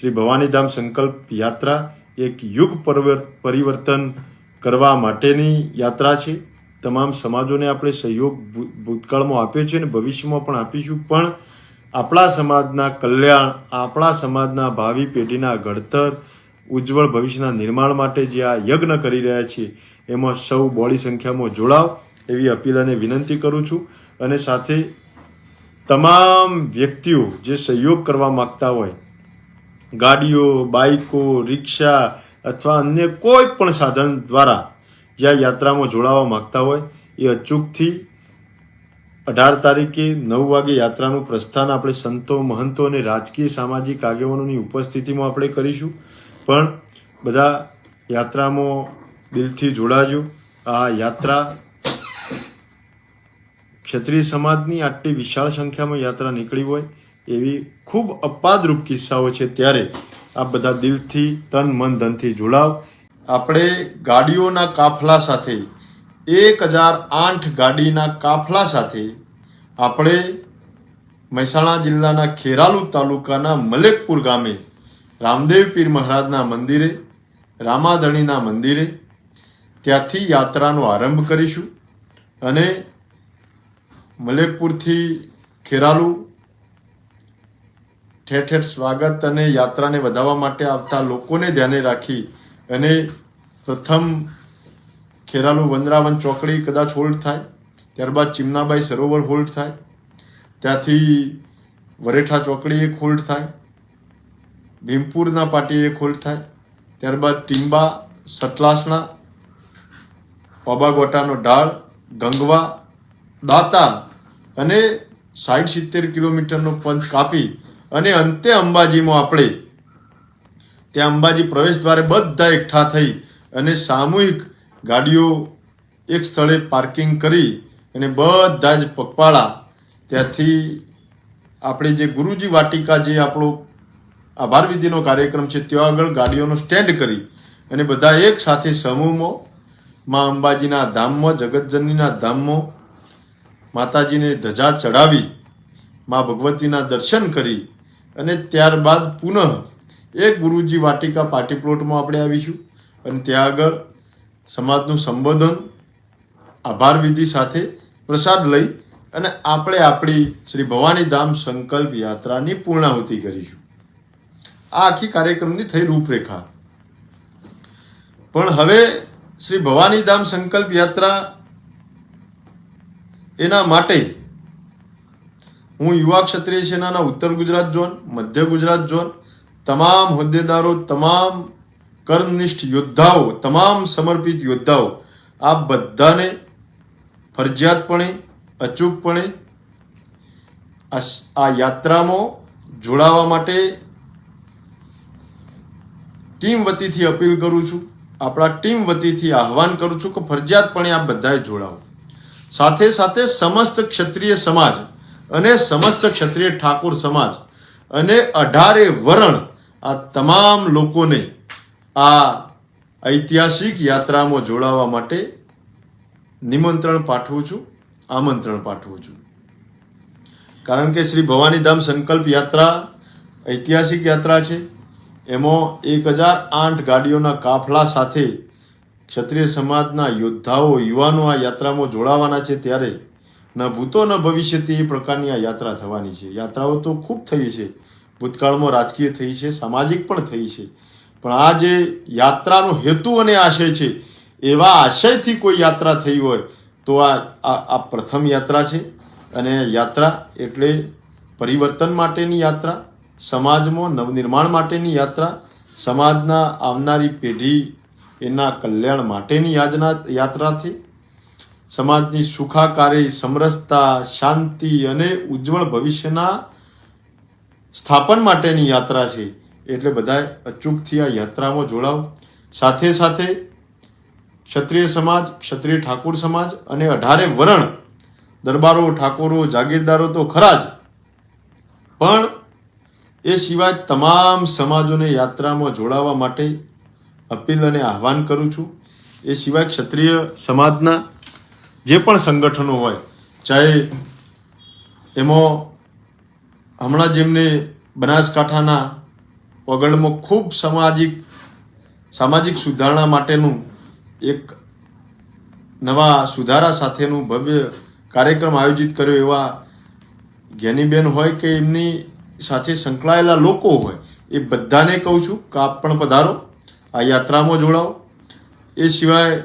શ્રી ભવાનીધામ સંકલ્પ યાત્રા એક યુગ પરવર- પરિવર્તન કરવા માટેની યાત્રા છે. તમામ સમાજોને આપણે સહયોગ ભૂતકાળમાં આપ્યો છે અને ભવિષ્યમાં પણ આપીશું. પણ આપણા સમાજના કલ્યાણ, આપણા સમાજના ભાવિ પેઢીના ઘડતર, ઉજ્જવળ ભવિષ્યના નિર્માણ માટે જે આ યજ્ઞ કરી રહ્યા છીએ, એમાં સૌ બોડી સંખ્યામાં જોડાવ એવી અપીલ અને વિનંતી કરું છું. અને સાથે તમામ વ્યક્તિઓ જે સહયોગ કરવા માગતા હોય ગાડીઓ બાઇકો રિક્ષા અથવા અન્ય કોઈ પણ સાધન દ્વારા જ્યાં યાત્રામાં જોડાવા માગતા હોય, એ અચૂકથી અઢાર તારીખે નવ વાગે યાત્રાનું પ્રસ્થાન આપણે સંતો, મહંતો અને રાજકીય સામાજિક આગેવાનોની ઉપસ્થિતિમાં આપણે કરીશું. પણ બધા યાત્રામાં દિલથી જોડાજો. આ યાત્રા ક્ષત્રિય સમાજની આટલી વિશાળ સંખ્યામાં યાત્રા નીકળી હોય એવી ખૂબ અપાદરૂપ કિસ્સાઓ છે ત્યારે આ બધા દિલથી, તન, મન, ધનથી જોડાવ. આપણે ગાડીઓના કાફલા સાથે, એક હજાર આઠ ગાડીના કાફલા સાથે, આપણે મહેસાણા જિલ્લાના ખેરાલુ તાલુકાના મલેકપુર ગામે, રામદેવ પીર મહારાજના મંદિરે, રામાધણીના મંદિરે, ત્યાંથી યાત્રાનો આરંભ કરીશું અને મલેકપુરથી ખેરાલુ ઠેર ઠેર સ્વાગત અને યાત્રાને વધાવવા માટે આવતા લોકોને ધ્યાને રાખી અને પ્રથમ ખેરાલુ વંદરાવન ચોકડી કદાચ હોલ્ડ થાય, ત્યારબાદ ચિમનાબાઈ સરોવર હોલ્ડ થાય, ત્યાંથી વરેઠા ચોકડી એક હોલ્ડ થાય, ભીમપુરના પાટી એક હોલ્ડ થાય, ત્યારબાદ ટીંબા, સતલાસણા પાબાગોટાનો ઢાળ, ગંગવા, દાતા અને સાઠ સિત્તેર કિલોમીટરનો પંથ કાપી અને અંતે અંબાજીમાં આપણે ત્યાં અંબાજી પ્રવેશ દ્વારે બધા એકઠા થઈ અને સામૂહિક ગાડીઓ એક સ્થળે પાર્કિંગ કરી અને બધા જ પગપાળા ત્યાંથી આપણે જે ગુરુજી વાટિકા જે આપણો આભાર વિધિનો કાર્યક્રમ છે ત્યાં આગળ ગાડીઓનો સ્ટેન્ડ કરી અને બધા એક સાથે સમૂહમાં મા અંબાજીના ધામમાં, જગતજનનીના ધામમાં માતાજીને ધજા ચડાવી, મા ભગવતીના દર્શન કરી અને ત્યારબાદ પુનઃ એક ગુરુજી વાટિકા પાર્ટી પ્લોટમાં આપણે આવીશું. અને ત્યાં આગળ સમાજનું સંબોધન, આભાર વિધિ સાથે પ્રસાદ લઈ અને આપણે આપણી શ્રી ભવાની ધામ સંકલ્પ યાત્રાની પૂર્ણાહુતિ કરીશું. આ આખી કાર્યક્રમની થઈ રૂપરેખા. પણ હવે શ્રી ભવાની ધામ સંકલ્પ યાત્રા એના માટે હું યુવા ક્ષત્રિય સેનાના ઉત્તર ગુજરાત ઝોન, મધ્ય ગુજરાત ઝોન, તમામ હોદ્દેદારો, તમામ કર્મનિષ્ઠ યોદ્ધાઓ, તમામ સમર્પિત યોદ્ધાઓ આ બધાને ફરજિયાતપણે, અચૂકપણે આ યાત્રામાં જોડાવા માટે ટીમ વતીથી અપીલ કરું છું. આપણા ટીમ વતીથી આહવાન કરું છું કે ફરજિયાતપણે આ બધાએ જોડાવો સાથે સાથે સમસ્ત ક્ષત્રિય સમાજ અને સમસ્ત ક્ષત્રિય ઠાકોર સમાજ અને અઢારે વરણ આ તમામ લોકોને આ ઐતિહાસિક યાત્રામાં જોડાવા માટે નિમંત્રણ પાઠવું છું, આમંત્રણ પાઠવું છું. કારણ કે શ્રી ભવાનીધામ સંકલ્પ યાત્રા ઐતિહાસિક યાત્રા છે. એમાં એક હજાર આઠ ગાડીઓના કાફલા સાથે ક્ષત્રિય સમાજના યોદ્ધાઓ, યુવાનો આ યાત્રામાં જોડાવાના છે ત્યારે ન ભૂતો, ન ભવિષ્યથી એ પ્રકારની આ યાત્રા થવાની છે. યાત્રાઓ તો ખૂબ થઈ છે. ભૂતકાળમાં રાજકીય થઈ છે, સામાજિક પણ થઈ છે. પણ આ જે યાત્રાનો હેતુ અને આશય છે, એવા આશયથી કોઈ યાત્રા થઈ હોય, તો આ આ પ્રથમ યાત્રા છે. અને યાત્રા એટલે પરિવર્તન માટેની યાત્રા, સમાજમાં નવનિર્માણ માટેની યાત્રા, સમાજના આવનારી પેઢી એના કલ્યાણ માટેની યાજના, યાત્રા સમાજની સુખાકારી, સમરસતા, શાંતિ અને ઉજ્જવળ ભવિષ્યના સ્થાપન માટેની યાત્રા છે. એટલે બધા અચૂકથી આ યાત્રામાં જોડાવ. સાથે સાથે ક્ષત્રિય સમાજ, ક્ષત્રિય ઠાકોર સમાજ અને અઢારે વરણ દરબારો, ઠાકોરો, જાગીરદારો તો ખરા જ. પણ એ સિવાય તમામ સમાજોને યાત્રામાં જોડાવા માટે અપીલ અને આહવાન કરું છું. એ સિવાય ક્ષત્રિય સમાજના જે પણ સંગઠનો હોય, ચાહે એમાં હમણાં જેમને બનાસકાંઠાના પગડમાં ખૂબ સામાજિક સામાજિક સુધારણા માટેનું એક નવા સુધારા સાથેનું ભવ્ય કાર્યક્રમ આયોજિત કર્યો એવા જ્ઞાનીબેન હોય કે એમની સાથે સંકળાયેલા લોકો હોય, એ બધાને કહું છું કે આપ પણ પધારો, આ યાત્રામાં જોડાઓ. એ સિવાય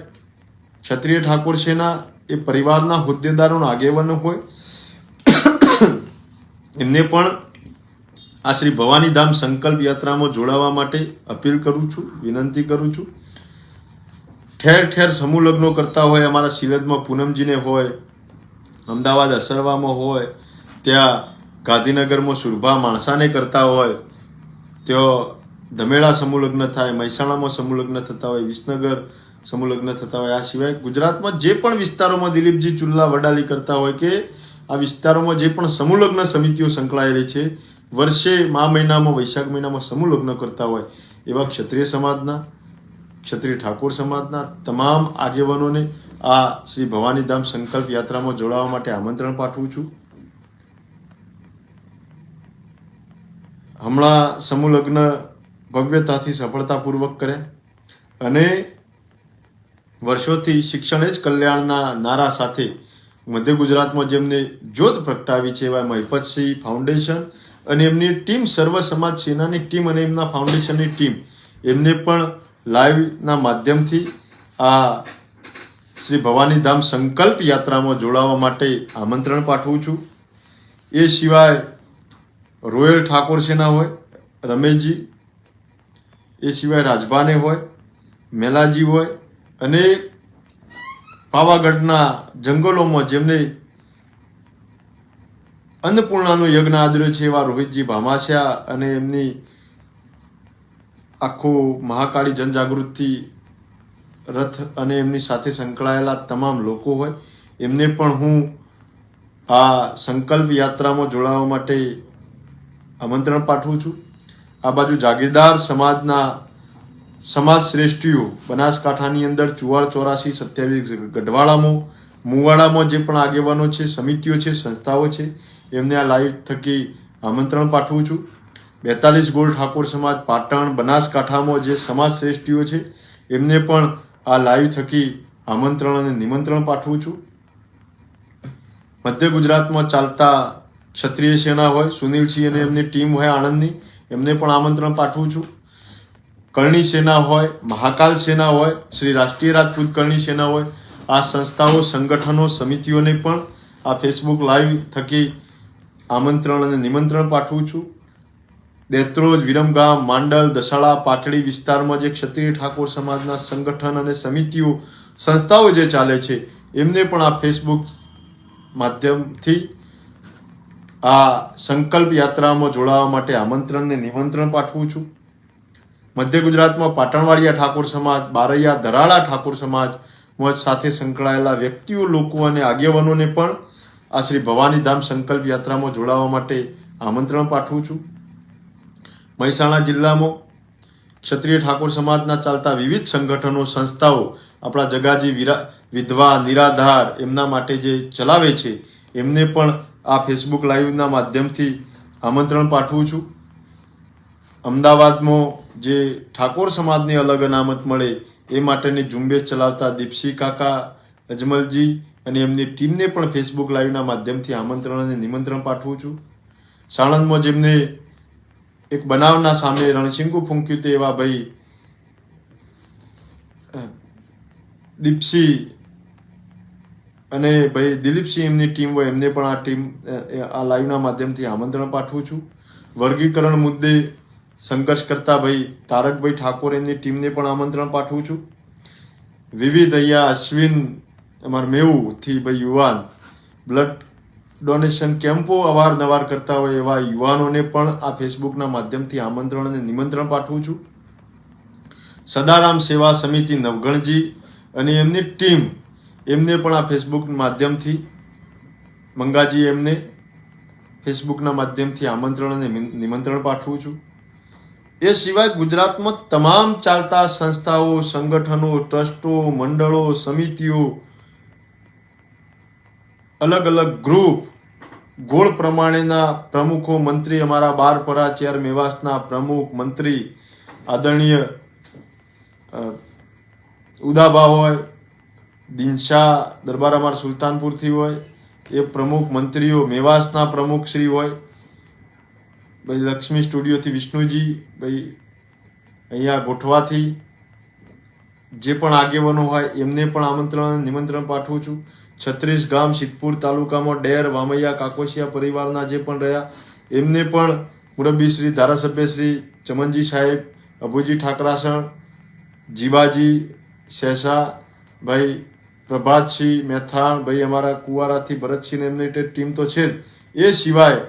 ક્ષત્રિય ઠાકોર સેના એ પરિવારના હોદ્દેદારોના આગેવાનો હોય. એમને પણ આ શ્રી ભવાની ધામ સંકલ્પ યાત્રામાં જોડાવા માટે અપીલ કરું છું, વિનંતી કરું છું. ઠેર ઠેર સમૂહ લગ્નો કરતા હોય, અમારા સિલદમાં પૂનમજીને હોય, અમદાવાદ અસરવામાં હોય, ત્યાં ગાંધીનગરમાં સુરભા માણસાને કરતા હોય, ત્યાં ધમેળા સમૂહ લગ્ન થાય, મહેસાણામાં સમૂહ લગ્ન થતા હોય, વિસનગર સમૂહ લગ્ન થતા હોય. આ સિવાય ગુજરાતમાં જે પણ વિસ્તારોમાં દિલીપજી ચુલ્લા વડાલી કરતા હોય કે આ વિસ્તારોમાં જે પણ સમૂહ લગ્ન સમિતિઓ સંકળાયેલી છે, વર્ષે મા મહિનામાં, વૈશાખ મહિનામાં સમૂહ લગ્ન કરતા હોય એવા ક્ષત્રિય સમાજના, ક્ષત્રિય ઠાકોર સમાજના તમામ આગેવાનોને આ શ્રી ભવાનીધામ સંકલ્પ યાત્રામાં જોડાવા માટે આમંત્રણ પાઠવું છું. હમણાં સમૂહ લગ્ન ભવ્યતાથી સફળતાપૂર્વક કર્યા અને વર્ષોથી શિક્ષણ જ કલ્યાણના નારા સાથે મધ્ય ગુજરાતમાં જેમને જ્યોત પ્રગટાવી છે એવા મહિપતસિંહ ફાઉન્ડેશન અને એમની ટીમ સર્વ સમાજ સેનાની ટીમ અને એમના ફાઉન્ડેશનની ટીમ એમને પણ લાઈવના માધ્યમથી આ શ્રી ભવાનીધામ સંકલ્પ યાત્રામાં જોડાવા માટે આમંત્રણ પાઠવું છું. એ સિવાય રોયલ ઠાકોર સેના હોય, રમેશજી, એ સિવાય રાજભાને હોય, મેલાજી હોય અને પાવાગઢના જંગલોમાં જેમને અન્નપૂર્ણાનો યજ્ઞ આદર્યો છે એવા રોહિતજી ભામાશા અને એમની આખું મહાકાળી જનજાગૃતિ રથ અને એમની સાથે સંકળાયેલા તમામ લોકો હોય, એમને પણ હું આ સંકલ્પ યાત્રામાં જોડાવા માટે આમંત્રણ પાઠવું છું. આ બાજુ જાગીરદાર સમાજના સમાજ શ્રેષ્ઠીઓ બનાસકાંઠાની અંદર ચુવાડ ચોરાસી સત્યાવીસ ગઢવાડામાં મુવાડામાં જે પણ આગેવાનો છે, સમિતિઓ છે, સંસ્થાઓ છે, એમને આ લાઈવ થકી આમંત્રણ પાઠવું છું. બેતાલીસ ગોળ ઠાકોર સમાજ, પાટણ, બનાસકાંઠામાં જે સમાજ શ્રેષ્ઠીઓ છે, એમને પણ આ લાઈવ થકી આમંત્રણ અને નિમંત્રણ પાઠવું છું. મધ્ય ગુજરાતમાં ચાલતા ક્ષત્રિય સેના હોય, સુનિલસિંહ અને એમની ટીમ હોય આણંદની, એમને પણ આમંત્રણ પાઠવું છું. કરણી સેના હોય, મહાકાલ સેના હોય, શ્રી રાષ્ટ્રીય રાજપૂત કરણી સેના હોય, આ સંસ્થાઓ, સંગઠનો, સમિતિઓને પણ આ ફેસબુક લાઈવ થકી આમંત્રણ અને નિમંત્રણ પાઠવું છું. દેત્રોજ, વિરમગામ, માંડલ, દસાડા, પાટડી વિસ્તારમાં જે ક્ષત્રિય ઠાકોર સમાજના સંગઠન અને સમિતિઓ, સંસ્થાઓ જે ચાલે છે, એમને પણ આ ફેસબુક માધ્યમથી આ સંકલ્પ યાત્રામાં જોડાવા માટે આમંત્રણ ને નિમંત્રણ પાઠવું છું. મધ્ય ગુજરાતમાં પાટણવાડિયા ઠાકોર સમાજ, બારૈયા ધરાળા ઠાકોર સમાજ સાથે સંકળાયેલા વ્યક્તિઓ, લોકો અને આગેવાનોને પણ આ શ્રી ભવાનીધામ સંકલ્પ યાત્રામાં જોડાવા માટે આમંત્રણ પાઠવું છું. મહેસાણા જિલ્લામાં ક્ષત્રિય ઠાકોર સમાજના ચાલતા વિવિધ સંગઠનો, સંસ્થાઓ આપણા જગાજી વિરા, વિધવા, નિરાધાર એમના માટે જે ચલાવે છે, એમને પણ આ ફેસબુક લાઈવના માધ્યમથી આમંત્રણ પાઠવું છું. અમદાવાદમાં જે ઠાકોર સમાજની અલગ અનામત મળે, એ માટેની ઝુંબેશ ચલાવતા દીપસી કાકા, અજમલજી અને એમની ટીમને પણ ફેસબુક લાઈવના માધ્યમથી આમંત્રણ અને નિમંત્રણ પાઠવું છું. સાણંદમાં જેમને એક બનાવના સામે રણસિંગુ ફૂંક્યું તે એવા ભાઈ દીપસી અને ભાઈ દિલીપસિંહ એમની ટીમ હોય, એમને પણ આ ટીમ આ લાઈવના માધ્યમથી આમંત્રણ પાઠવું છું. વર્ગીકરણ મુદ્દે સંઘર્ષ કરતા ભાઈ તારકભાઈ ઠાકોર એમની ટીમને પણ આમંત્રણ પાઠવું છું. વિવિધ અહીંયા અશ્વિન, અમારા મેવુંથી ભાઈ યુવાન બ્લડ ડોનેશન કેમ્પો અવારનવાર કરતા હોય એવા યુવાનોને પણ આ ફેસબુકના માધ્યમથી આમંત્રણ અને નિમંત્રણ પાઠવું છું. સદારામ સેવા સમિતિ નવગણજી અને એમની ટીમ એમને પણ આ ફેસબુક માધ્યમથી, મંગાજી એમને ફેસબુકના માધ્યમથી આમંત્રણ અને નિમંત્રણ પાઠવું છું. એ સિવાય ગુજરાતમાં તમામ ચાલતા સંસ્થાઓ, સંગઠનો, ટ્રસ્ટો, મંડળો, સમિતિઓ અલગ અલગ ગ્રુપ ગોળ પ્રમાણેના પ્રમુખો, મંત્રી, અમારા બારપરા ચેર મેવાસના પ્રમુખ, મંત્રી, આદરણીય ઉદાભા હોય દિનશા દરબાર અમાર સુલતાનપુરથી હોય, એ પ્રમુખ, મંત્રીઓ, મેવાસના પ્રમુખ શ્રી હોય ભાઈ લક્ષ્મી સ્ટુડિયોથી વિષ્ણુજી, ભાઈ અહીંયા ગોઠવાથી જે પણ આગેવાનો હોય એમને પણ આમંત્રણ નિમંત્રણ પાઠવું છું. છત્રીસ ગામ સિદ્ધપુર તાલુકામાં ડેર, વામૈયા, કાકોશિયા પરિવારના જે પણ રહ્યા, એમને પણ મુરબ્બી શ્રી ધારાસભ્ય શ્રી ચમનજી સાહેબ, અભુજી ઠાકરાસણ જીવાજી શેષા, ભાઈ પ્રભાતસિંહ મહેથાણ ભાઈ અમારા કુવારાથી ભરતસિંહ એમની ટીમ તો છે જ. એ સિવાય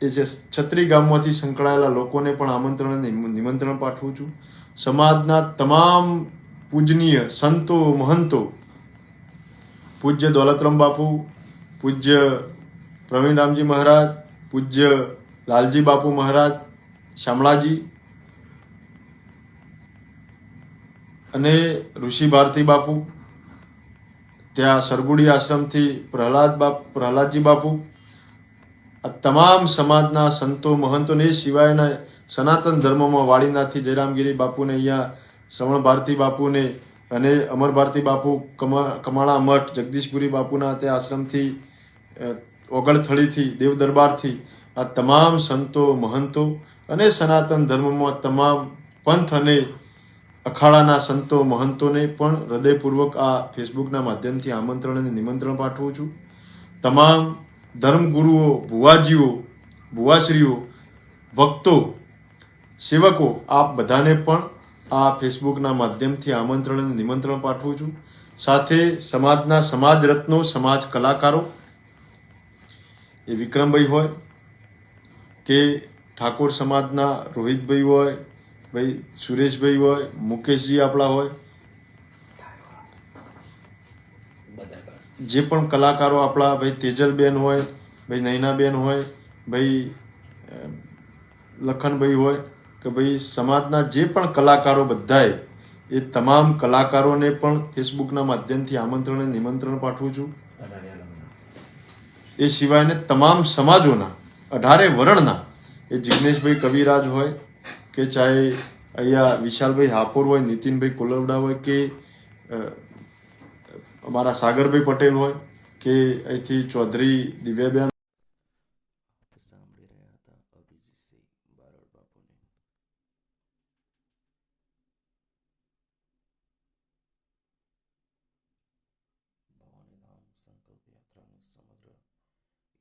એ જે છત્રી ગામમાંથી સંકળાયેલા લોકોને પણ આમંત્રણ અને નિમંત્રણ પાઠવું છું. સમાજના તમામ પૂજનીય સંતો, મહંતો, પૂજ્ય દોલતરામ બાપુ, પૂજ્ય પ્રવીણ રામજી મહારાજ, પૂજ્ય લાલજી બાપુ મહારાજ, શામળાજી અને ઋષિ ભારતી બાપુ, ત્યાં સરગુડી આશ્રમથી પ્રહલાદ બાપ, પ્રહલાદજી બાપુ આ તમામ સમાજના સંતો, મહંતોને સિવાયના સનાતન ધર્મમાં વાળીનાથથી જયરામગીરી બાપુને અહીંયા શ્રવણ ભારતી બાપુને અને અમર ભારતી બાપુ કમા, કમાણા મઠ, જગદીશપુરી બાપુના તે આશ્રમથી ઓગળથળીથી દેવ દરબારથી આ તમામ સંતો, મહંતો અને સનાતન ધર્મમાં તમામ પંથ અને અખાડાના સંતો, મહંતોને પણ હૃદયપૂર્વક આ ફેસબુકના માધ્યમથી આમંત્રણ અને નિમંત્રણ પાઠવું છું. તમામ ધર્મગુરુઓ, ભુવાજીઓ, ભુવાશ્રીઓ, ભક્તો, સેવકો, આપ બધાને પણ આ ફેસબુકના માધ્યમથી આમંત્રણ અને નિમંત્રણ પાઠવું છું. સાથે સમાજના સમાજ રત્નો સમાજ કલાકારો, એ વિક્રમભાઈ હોય કે ઠાકોર સમાજના રોહિતભાઈ હોય, ભાઈ સુરેશભાઈ હોય, મુકેશજી આપણા હોય જે પણ કલાકારો આપણા ભાઈ તેજલબેન હોય, ભાઈ નૈનાબેન હોય, ભાઈ લખનભાઈ હોય, કે ભાઈ સમાજના જે પણ કલાકારો બધાએ, એ તમામ કલાકારોને પણ ફેસબુકના માધ્યમથી આમંત્રણ અને નિમંત્રણ પાઠવું છું. એ સિવાયને તમામ સમાજોના, અઢારે વર્ણના, એ જિગ્નેશભાઈ કવિરાજ હોય, કે ચાહે અહીંયા વિશાલભાઈ હાપોર હોય, નીતિનભાઈ કોલવડા હોય, કે અ, અમારા સાગરભાઈ પટેલ હોય કે અહીંથી ચૌધરી દિવ્યાબેન. સાંભળી રહ્યા હતા અભિજીતસિંહ બારોટ બાપુને ભવાની સંકલ્પ યાત્રાની સમગ્ર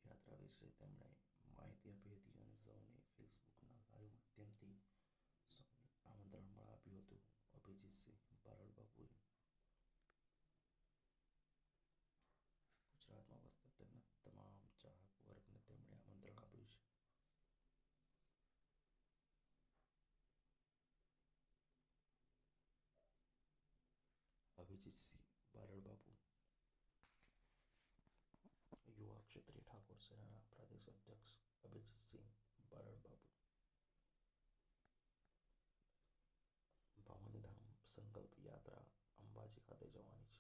યાત્રા વિશે તેમણે માહિતી આપી હતી અને સૌને ફેસબુકના લાઈવ માધ્યમથી સૌને આમંત્રણ પણ આપ્યું હતું અભિજીતસિંહ બારોટ બાપુએ ગુજરાતમાં વસતા તેમના તમામ ચાહક વર્ગને તેમણે આમંત્રણ આપ્યું છે અભિજીતસિંહ બારડ બાપુ. યુવા ક્ષત્રિય ઠાકોર સેનાના પ્રદેશ અધ્યક્ષ અભિજીતસિંહ બરડ બાપુ. ભવાનીધામ સંકલ્પ યાત્રા અંબાજી ખાતે જવાની છે.